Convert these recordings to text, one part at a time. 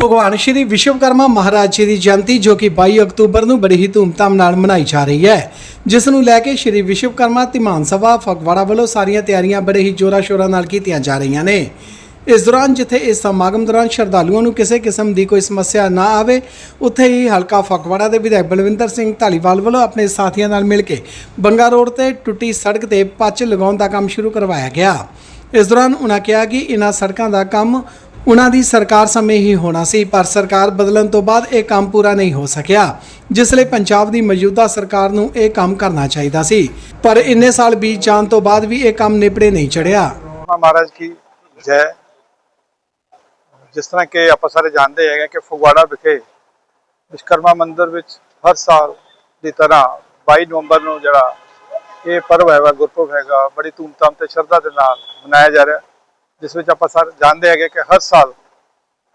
ਭਗਵਾਨ ਸ਼੍ਰੀ ਵਿਸ਼ਵਕਰਮਾ ਮਹਾਰਾਜ ਜੀ ਦੀ ਜਯੰਤੀ ਜੋ ਕਿ 22 ਅਕਤੂਬਰ ਨੂੰ ਬੜੀ ਹੀ ਧੂਮਧਾਮ ਨਾਲ ਮਨਾਈ ਜਾ ਰਹੀ ਹੈ, ਜਿਸ ਨੂੰ ਲੈ ਕੇ ਸ਼੍ਰੀ ਵਿਸ਼ਵਕਰਮਾ ਧਿਮਾਨ ਸਭਾ ਫਗਵਾੜਾ ਵੱਲੋਂ ਸਾਰੀਆਂ ਤਿਆਰੀਆਂ ਬੜੇ ਹੀ ਜ਼ੋਰਾਂ ਸ਼ੋਰਾਂ ਨਾਲ ਕੀਤੀਆਂ ਜਾ ਰਹੀਆਂ ਨੇ। ਇਸ ਦੌਰਾਨ ਜਿੱਥੇ ਇਸ ਸਮਾਗਮ ਦੌਰਾਨ ਸ਼ਰਧਾਲੂਆਂ ਨੂੰ ਕਿਸੇ ਕਿਸਮ ਦੀ ਕੋਈ ਸਮੱਸਿਆ ਨਾ ਆਵੇ, ਉੱਥੇ ਹੀ ਹਲਕਾ ਫਗਵਾੜਾ ਦੇ ਵਿਧਾਇਕ ਬਲਵਿੰਦਰ ਸਿੰਘ ਢਾਲੀਵਾਲ ਵੱਲੋਂ ਆਪਣੇ ਸਾਥੀਆਂ ਨਾਲ ਮਿਲ ਕੇ ਬੰਗਾ ਰੋਡ ਤੇ ਟੁੱਟੀ ਸੜਕ ਤੇ ਪੱਚ ਲਗਾਉਣ ਦਾ ਕੰਮ ਸ਼ੁਰੂ ਕਰਵਾਇਆ ਗਿਆ। ਇਸ ਦੌਰਾਨ ਉਹਨਾਂ ਕਿਹਾ ਕਿ ਇਹਨਾਂ ਸੜਕਾਂ ਦਾ ਕੰਮ ਉਨ੍ਹਾਂ ਦੀ ਸਰਕਾਰ ਸਮੇਂ ਹੀ ਹੋਣਾ ਸੀ, ਪਰ ਸਰਕਾਰ ਬਦਲਣ ਤੋਂ ਬਾਅਦ ਇਹ ਕੰਮ ਪੂਰਾ ਨਹੀਂ ਹੋ ਸਕਿਆ, ਜਿਸ ਲਈ ਪੰਜਾਬ ਦੀ ਮੌਜੂਦਾ ਸਰਕਾਰ ਨੂੰ ਇਹ ਕੰਮ ਕਰਨਾ ਚਾਹੀਦਾ ਸੀ। ਪਰ ਇੰਨੇ ਸਾਲ ਬੀਤ ਜਾਣ ਤੋਂ ਬਾਅਦ ਵੀ ਇਹ ਕੰਮ ਨਿਪੜੇ ਨਹੀਂ ਚੜਿਆ। ਮਹਾਰਾਜ ਕੀ ਜੈ। ਜਿਸ ਤਰ੍ਹਾਂ ਕਿ ਆਪਾਂ ਸਾਰੇ ਜਾਣਦੇ ਹੈਗੇ ਕਿ ਫਗਵਾੜਾ ਵਿਖੇ ਵਿਸ਼ਕਰਮਾ ਮੰਦਿਰ ਵਿੱਚ ਹਰ ਸਾਲ ਦੀ ਤਰ੍ਹਾਂ 22 ਨਵੰਬਰ ਨੂੰ ਜਿਹੜਾ ਇਹ ਪਰਵ ਹੈਗਾ, ਗੁਰਪੁਰਬ ਹੈਗਾ, ਬੜੀ ਧੂਮਧਾਮ ਤੇ ਸ਼ਰਧਾ ਦੇ ਨਾਲ ਮਨਾਇਆ ਜਾ ਰਿਹਾ। ਜਿਸ ਵਿੱਚ ਆਪਾਂ ਸਾਰੇ ਜਾਣਦੇ ਹੈਗੇ ਕਿ ਹਰ ਸਾਲ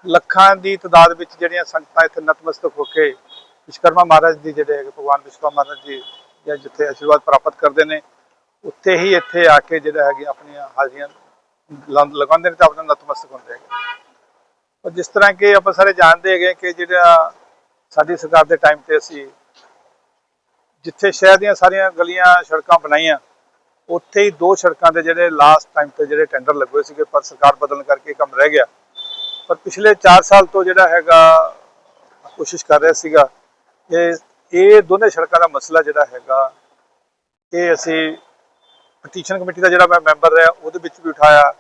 ਲੱਖਾਂ ਦੀ ਤਾਦਾਦ ਵਿੱਚ ਜਿਹੜੀਆਂ ਸੰਗਤਾਂ ਇੱਥੇ ਨਤਮਸਤਕ ਹੋ ਕੇ ਵਿਸ਼ਕਰਮਾ ਮਹਾਰਾਜ ਦੀ ਜਿਹੜੇ ਹੈਗੇ ਭਗਵਾਨ ਵਿਸ਼ਵਕਰਮਾ ਮਹਾਰਾਜ ਜੀ ਜਾਂ ਜਿੱਥੇ ਆਸ਼ੀਰਵਾਦ ਪ੍ਰਾਪਤ ਕਰਦੇ ਨੇ, ਉੱਥੇ ਹੀ ਇੱਥੇ ਆ ਕੇ ਜਿਹੜਾ ਹੈਗੇ ਆਪਣੀਆਂ ਹਾਜ਼ਰੀਆਂ ਲਾ- ਲਗਾਉਂਦੇ ਨੇ ਤੇ ਆਪਣਾ ਨਤਮਸਤਕ ਹੁੰਦੇ ਹੈਗੇ। ਔਰ ਜਿਸ ਤਰ੍ਹਾਂ ਕਿ ਆਪਾਂ ਸਾਰੇ ਜਾਣਦੇ ਹੈਗੇ ਕਿ ਜਿਹੜਾ ਸਾਡੀ ਸਰਕਾਰ ਦੇ ਟਾਈਮ ਤੇ ਅਸੀਂ ਜਿੱਥੇ ਸ਼ਹਿਰ ਦੀਆਂ ਸਾਰੀਆਂ ਗਲੀਆਂ, ਸੜਕਾਂ ਬਣਾਈਆਂ ਉੱਥੇ ਹੀ ਦੋ ਸੜਕਾਂ ਦੇ ਜਿਹੜੇ ਲਾਸਟ ਟਾਈਮ ਤੇ ਜਿਹੜੇ ਟੈਂਡਰ ਲੱਗੇ ਹੋਏ ਸੀਗੇ, ਪਰ ਸਰਕਾਰ ਬਦਲਣ ਕਰਕੇ ਕੰਮ ਰਹਿ ਗਿਆ। ਪਰ ਪਿਛਲੇ 4 ਸਾਲ ਤੋਂ ਜਿਹੜਾ ਹੈਗਾ, ਕੋਸ਼ਿਸ਼ ਕਰ ਰਿਹਾ ਸੀਗਾ ਇਹ ਇਹ ਦੋਨੇ ਸੜਕਾਂ ਦਾ ਮਸਲਾ ਜਿਹੜਾ ਹੈਗਾ, ਇਹ ਅਸੀਂ ਪਟੀਸ਼ਨ ਕਮੇਟੀ ਦਾ ਜਿਹੜਾ ਮੈਂ ਮੈਂਬਰ ਰਿਹਾ, ਉਹਦੇ ਵਿੱਚ ਵੀ ਉਠਾਇਆ,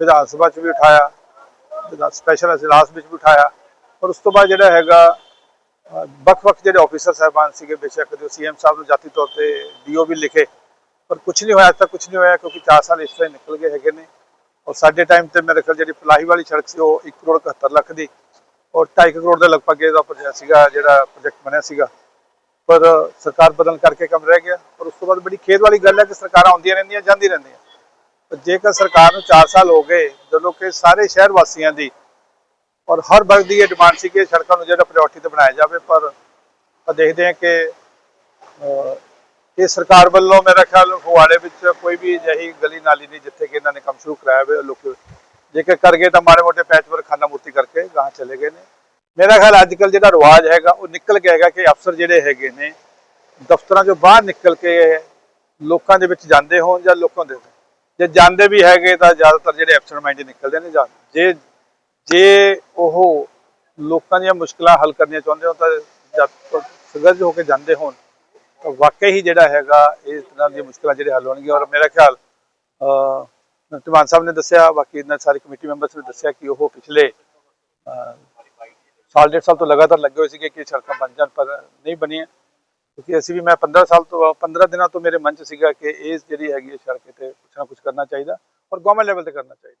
ਵਿਧਾਨ ਸਭਾ 'ਚ ਵੀ ਉਠਾਇਆ ਸਪੈਸ਼ਲ ਅਜਲਾਸ ਵਿੱਚ ਵੀ ਉਠਾਇਆ। ਪਰ ਉਸ ਤੋਂ ਬਾਅਦ ਜਿਹੜਾ ਹੈਗਾ ਵੱਖ-ਵੱਖ ਜਿਹੜੇ ਆਫੀਸਰ ਸਾਹਿਬਾਨ ਸੀਗੇ, ਬੇਸ਼ੱਕ ਜੋ ਸੀਐਮ ਸਾਹਿਬ ਨੂੰ ਜਾਤੀ ਤੌਰ ਤੇ ਡੀਓ ਵੀ ਲਿਖੇ ਪਰ ਕੁਝ ਨਹੀਂ ਹੋਇਆ ਅੱਜ ਤੱਕ ਕੁਝ ਨਹੀਂ ਹੋਇਆ ਕਿਉਂਕਿ 4 ਸਾਲ ਇਸ ਤਰ੍ਹਾਂ ਹੀ ਨਿਕਲ ਗਏ ਹੈਗੇ ਨੇ। ਔਰ ਸਾਡੇ ਟਾਈਮ ਤੇ ਮੇਰੇ ਖਿਆਲ ਜਿਹੜੀ ਪਲਾਹੀ ਵਾਲੀ ਸੜਕ ਸੀ, ਉਹ 1 ਕਰੋੜ 71 ਲੱਖ ਦੀ ਔਰ 2.5 ਕਰੋੜ ਦੇ ਲਗਭਗ ਇਹਦਾ ਪ੍ਰੋਜੈਕਟ ਸੀਗਾ, ਜਿਹੜਾ ਪ੍ਰੋਜੈਕਟ ਬਣਿਆ ਸੀਗਾ। ਪਰ ਸਰਕਾਰ ਬਦਲਣ ਕਰਕੇ ਕੰਮ ਰਹਿ ਗਿਆ ਔਰ ਉਸ ਤੋਂ ਬਾਅਦ ਬੜੀ ਖੇਦ ਵਾਲੀ ਗੱਲ ਹੈ ਕਿ ਸਰਕਾਰਾਂ ਆਉਂਦੀਆਂ ਰਹਿੰਦੀਆਂ ਜਾਂਦੀ ਰਹਿੰਦੀਆਂ। ਪਰ ਜੇਕਰ ਸਰਕਾਰ ਨੂੰ 4 ਸਾਲ ਹੋ ਗਏ, ਜਦੋਂ ਕਿ ਸਾਰੇ ਸ਼ਹਿਰ ਵਾਸੀਆਂ ਦੀ ਔਰ ਹਰ ਵਰਗ ਦੀ ਇਹ ਡਿਮਾਂਡ ਸੀ ਕਿ ਸੜਕਾਂ ਨੂੰ ਜਿਹੜਾ ਪ੍ਰਾਇੋਰਟੀ ਤੇ ਬਣਾਇਆ ਜਾਵੇ, ਪਰ ਦੇਖਦੇ ਹਾਂ ਕਿ ਕਿ ਸਰਕਾਰ ਵੱਲੋਂ ਮੇਰਾ ਖਿਆਲ ਫਗਵਾੜੇ ਵਿੱਚ ਕੋਈ ਵੀ ਅਜਿਹੀ ਗਲੀ ਨਾਲੀ ਨਹੀਂ ਜਿੱਥੇ ਕਿ ਇਹਨਾਂ ਨੇ ਕੰਮ ਸ਼ੁਰੂ ਕਰਾਇਆ ਹੋਵੇ, ਲੋਕ ਜੇਕਰ ਕਰ ਗਏ ਤਾਂ ਮਾੜੇ ਮੋਟੇ ਪੈਚ ਵਰਕ ਖਾਨਾ ਮੂਰਤੀ ਕਰਕੇ ਗਾਂ ਚਲੇ ਗਏ ਨੇ। ਮੇਰਾ ਖਿਆਲ ਅੱਜ ਕੱਲ ਜਿਹੜਾ ਰਿਵਾਜ ਹੈਗਾ, ਉਹ ਨਿਕਲ ਗਿਆ ਹੈਗਾ ਕਿ ਅਫਸਰ ਜਿਹੜੇ ਹੈਗੇ ਨੇ, ਦਫ਼ਤਰਾਂ ਚੋਂ ਬਾਹਰ ਨਿਕਲ ਕੇ ਲੋਕਾਂ ਦੇ ਵਿੱਚ ਜਾਂਦੇ ਹੋਣ ਜਾਂ ਲੋਕਾਂ ਦੇ ਜੇ ਜਾਂਦੇ ਵੀ ਹੈਗੇ ਤਾਂ ਜ਼ਿਆਦਾਤਰ ਜਿਹੜੇ ਅਫਸਰ ਮਾਈਂਡ ਨਿਕਲਦੇ ਨੇ ਜਾਂ ਜੇ ਜੇ ਉਹ ਲੋਕਾਂ ਦੀਆਂ ਮੁਸ਼ਕਲਾਂ ਹੱਲ ਕਰਨੀਆਂ ਚਾਹੁੰਦੇ ਹੋ ਤਾਂ ਜਦ ਸੰਘਰਸ਼ ਹੋ ਕੇ ਜਾਂਦੇ ਹੋਣ ਵਾਕਈ ਹੀ ਜਿਹੜਾ ਹੈਗਾ ਇਸ ਤਰ੍ਹਾਂ ਦੀਆਂ ਮੁਸ਼ਕਲਾਂ ਜਿਹੜੇ ਹੱਲ ਹੋਣਗੀਆਂ ਔਰ ਮੇਰਾ ਖਿਆਲ, ਅਹ ਸਾਹਿਬ ਨੇ ਦੱਸਿਆ, ਬਾਕੀ ਇਹਨਾਂ ਸਾਰੇ ਕਮੇਟੀ ਮੈਂਬਰਸ ਨੇ ਦੱਸਿਆ ਕਿ ਉਹ ਪਿਛਲੇ ਸਾਲ, ਡੇਢ ਸਾਲ ਤੋਂ ਲਗਾਤਾਰ ਲੱਗੇ ਹੋਏ ਸੀਗੇ ਕਿ ਸੜਕਾਂ ਬਣ ਜਾਣ, ਪਰ ਨਹੀਂ ਬਣੀਆਂ। ਕਿਉਂਕਿ ਅਸੀਂ ਵੀ, ਮੈਂ 15 ਸਾਲ ਤੋਂ 15 ਦਿਨਾਂ ਤੋਂ ਮੇਰੇ ਮਨ 'ਚ ਸੀਗਾ ਕਿ ਇਹ ਜਿਹੜੀ ਹੈਗੀ ਹੈ ਸੜਕ ਤੇ ਕੁਛ ਨਾ ਕੁਛ ਕਰਨਾ ਚਾਹੀਦਾ ਔਰ ਗਵਰਨਮੈਂਟ ਲੈਵਲ ਤੇ ਕਰਨਾ ਚਾਹੀਦਾ।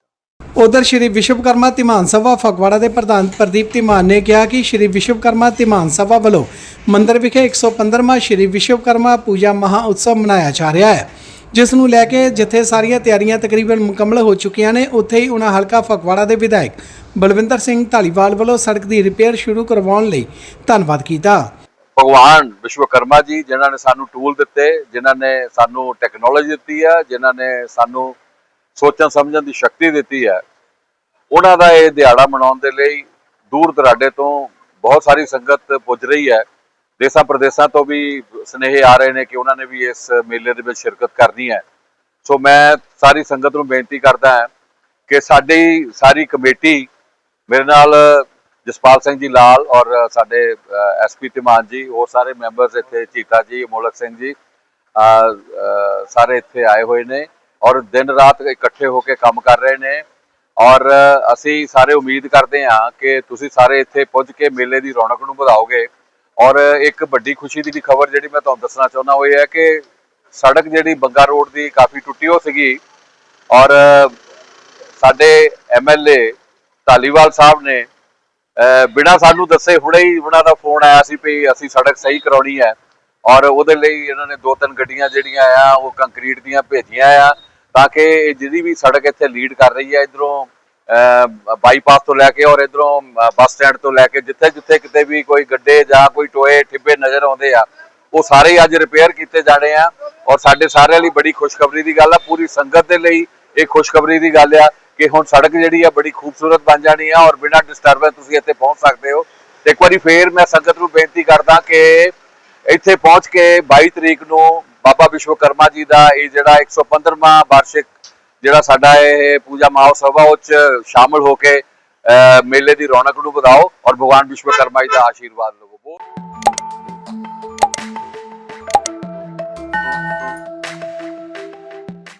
ਉਧਰ ਸ਼੍ਰੀ ਵਿਸ਼ਵਕਰਮਾ ਧਿਮਾਨ ਸਭਾ ਫਗਵਾੜਾ ਦੇ ਪ੍ਰਧਾਨ ਪ੍ਰਦੀਪ ਧਿਮਾਨ ਨੇ ਕਿਹਾ ਕਿ ਸ਼੍ਰੀ ਵਿਸ਼ਵਕਰਮਾ ਧਿਮਾਨ ਸਭਾ ਵੱਲੋਂ ਮੰਦਿਰ ਵਿਖੇ 115ਵਾਂ ਸ਼੍ਰੀ ਵਿਸ਼ਵਕਰਮਾ ਪੂਜਾ ਮਹਾ ਉਤਸਵ ਮਨਾਇਆ ਜਾ ਰਿਹਾ ਹੈ, ਜਿਸ ਨੂੰ ਲੈ ਕੇ ਜਿੱਥੇ ਸਾਰੀਆਂ ਤਿਆਰੀਆਂ ਤਕਰੀਬਨ ਮੁਕੰਮਲ ਹੋ ਚੁੱਕੀਆਂ ਨੇ, ਉੱਥੇ ਹੀ ਉਹਨਾਂ ਹਲਕਾ ਫਗਵਾੜਾ ਦੇ ਵਿਧਾਇਕ ਬਲਵਿੰਦਰ ਸਿੰਘ ਢਾਲੀਵਾਲ ਵੱਲੋਂ ਸੜਕ ਦੀ ਰਿਪੇਅਰ ਸ਼ੁਰੂ ਕਰਵਾਉਣ ਲਈ ਧੰਨਵਾਦ ਕੀਤਾ। ਭਗਵਾਨ ਵਿਸ਼ਵਕਰਮਾ ਜੀ, ਜਿਨ੍ਹਾਂ ਨੇ ਸਾਨੂੰ ਟੂਲ ਦਿੱਤੇ, ਜਿਨ੍ਹਾਂ ਨੇ ਸਾਨੂੰ ਟੈਕਨੋਲੋਜੀ ਦਿੱਤੀ ਆ, ਜਿਨ੍ਹਾਂ ਨੇ ਸਾਨੂੰ ਸੋਚਣ ਸਮਝਣ ਦੀ ਸ਼ਕਤੀ ਦਿੱਤੀ ਹੈ। ਉਹਨਾਂ ਦਾ ਇਹ ਦਿਹਾੜਾ ਮਨਾਉਣ ਦੇ ਲਈ ਦੂਰ ਦਰਾਡੇ ਤੋਂ ਬਹੁਤ ਸਾਰੀ ਸੰਗਤ ਪੁੱਜ ਰਹੀ ਹੈ। ਦੇਸਾਂ ਪ੍ਰਦੇਸਾਂ ਤੋਂ ਵੀ ਸਨੇਹ ਆ ਰਹੇ ਨੇ ਕਿ ਉਹਨਾਂ ਨੇ ਵੀ ਇਸ ਮੇਲੇ ਦੇ ਵਿੱਚ ਸ਼ਿਰਕਤ ਕਰਨੀ ਹੈ। ਸੋ ਮੈਂ ਸਾਰੀ ਸੰਗਤ ਨੂੰ ਬੇਨਤੀ ਕਰਦਾ ਹਾਂ ਕਿ ਸਾਡੀ ਸਾਰੀ ਕਮੇਟੀ ਮੇਰੇ ਨਾਲ ਜਸਪਾਲ ਸਿੰਘ ਜੀ ਲਾਲ ਔਰ ਸਾਡੇ ਐਸਪੀ ਤਿਮਾਨ ਜੀ, ਹੋਰ ਸਾਰੇ ਮੈਂਬਰਸ ਇੱਥੇ, ਚੀਤਾ ਜੀ, ਮੋਲਕ ਸਿੰਘ ਜੀ ਸਾਰੇ ਇੱਥੇ ਆਏ ਹੋਏ ਨੇ। ਔਰ ਦਿਨ ਰਾਤ ਇਕੱਠੇ ਹੋ ਕੇ ਕੰਮ ਕਰ ਰਹੇ ਨੇ। ਔਰ ਅਸੀਂ ਸਾਰੇ ਉਮੀਦ ਕਰਦੇ ਹਾਂ ਕਿ ਤੁਸੀਂ ਸਾਰੇ ਇੱਥੇ ਪੁੱਜ ਕੇ ਮੇਲੇ ਦੀ ਰੌਣਕ ਨੂੰ ਵਧਾਓਗੇ। ਔਰ ਇੱਕ ਵੱਡੀ ਖੁਸ਼ੀ ਦੀ ਖਬਰ ਜਿਹੜੀ ਮੈਂ ਤੁਹਾਨੂੰ ਦੱਸਣਾ ਚਾਹੁੰਦਾ ਉਹ ਇਹ ਹੈ ਕਿ ਸੜਕ ਜਿਹੜੀ ਬੰਗਾ ਰੋਡ ਦੀ ਕਾਫੀ ਟੁੱਟੀ ਹੋ ਸੀਗੀ। ਔਰ ਸਾਡੇ ਐਮਐਲਏ ਧਾਲੀਵਾਲ ਸਾਹਿਬ ਨੇ ਅਹ ਬਿਨਾਂ ਸਾਨੂੰ ਦੱਸੇ ਹੁਣੇ ਹੀ ਉਹਨਾਂ ਦਾ ਫੋਨ ਆਇਆ ਸੀ ਵੀ ਅਸੀਂ ਸੜਕ ਸਹੀ ਕਰਾਉਣੀ ਹੈ। ਔਰ ਉਹਦੇ ਲਈ ਇਹਨਾਂ ਨੇ ਦੋ ਤਿੰਨ ਗੱਡੀਆਂ ਜਿਹੜੀਆਂ ਆ, ਉਹ ਕੰਕਰੀਟ ਦੀਆਂ ਭੇਜੀਆਂ ਆ। ਤਾਂ ਕਿ ਇਹ ਜਿਹੜੀ ਵੀ ਸੜਕ ਇੱਥੇ ਲੀਡ ਕਰ ਰਹੀ ਹੈ, ਇਧਰੋਂ ਬਾਈਪਾਸ ਤੋਂ ਲੈ ਕੇ ਔਰ ਇਧਰੋਂ ਬੱਸ ਸਟੈਂਡ ਤੋਂ ਲੈ ਕੇ ਜਿੱਥੇ ਜਿੱਥੇ ਕਿਤੇ ਵੀ ਕੋਈ ਗੱਡੇ ਜਾਂ ਕੋਈ ਟੋਏ, ਠਿੱਬੇ ਨਜ਼ਰ ਆਉਂਦੇ ਆ, ਉਹ ਸਾਰੇ ਅੱਜ ਰਿਪੇਅਰ ਕੀਤੇ ਜਾਣੇ ਆ ਔਰ ਸਾਡੇ ਸਾਰਿਆਂ ਲਈ ਬੜੀ ਖੁਸ਼ਖਬਰੀ ਦੀ ਗੱਲ ਆ। ਪੂਰੀ ਸੰਗਤ ਦੇ ਲਈ ਇਹ ਖੁਸ਼ਖਬਰੀ ਦੀ ਗੱਲ ਆ ਕਿ ਹੁਣ ਸੜਕ ਜਿਹੜੀ ਆ ਬੜੀ ਖੂਬਸੂਰਤ ਬਣ ਜਾਣੀ ਆ ਔਰ ਬਿਨਾਂ ਡਿਸਟਰਬੈਂਸ ਤੁਸੀਂ ਇੱਥੇ ਪਹੁੰਚ ਸਕਦੇ ਹੋ। ਤੇ ਇੱਕ ਵਾਰੀ ਫੇਰ ਮੈਂ ਸੰਗਤ ਨੂੰ ਬੇਨਤੀ ਕਰਦਾ ਕਿ ਇੱਥੇ ਪਹੁੰਚ ਕੇ 22 ਤਰੀਕ ਨੂੰ ਬਾਬਾ ਵਿਸ਼ਵਕਰਮਾ ਜੀ ਦਾ ਇਹ ਜਿਹੜਾ 115ਵਾਂ ਵਾਰਸ਼ਿਕ ਜਿਹੜਾ ਸਾਡਾ ਇਹ ਪੂਜਾ ਮਹੋਤਸਵ ਆ ਉਹ ਚ ਸ਼ਾਮਲ ਹੋ ਕੇ ਅਹ, ਮੇਲੇ ਦੀ ਰੌਣਕ ਨੂੰ ਵਧਾਓ ਔਰ ਭਗਵਾਨ ਵਿਸ਼ਵਕਰਮਾ ਜੀ ਦਾ ਆਸ਼ੀਰਵਾਦ ਲਵੋ।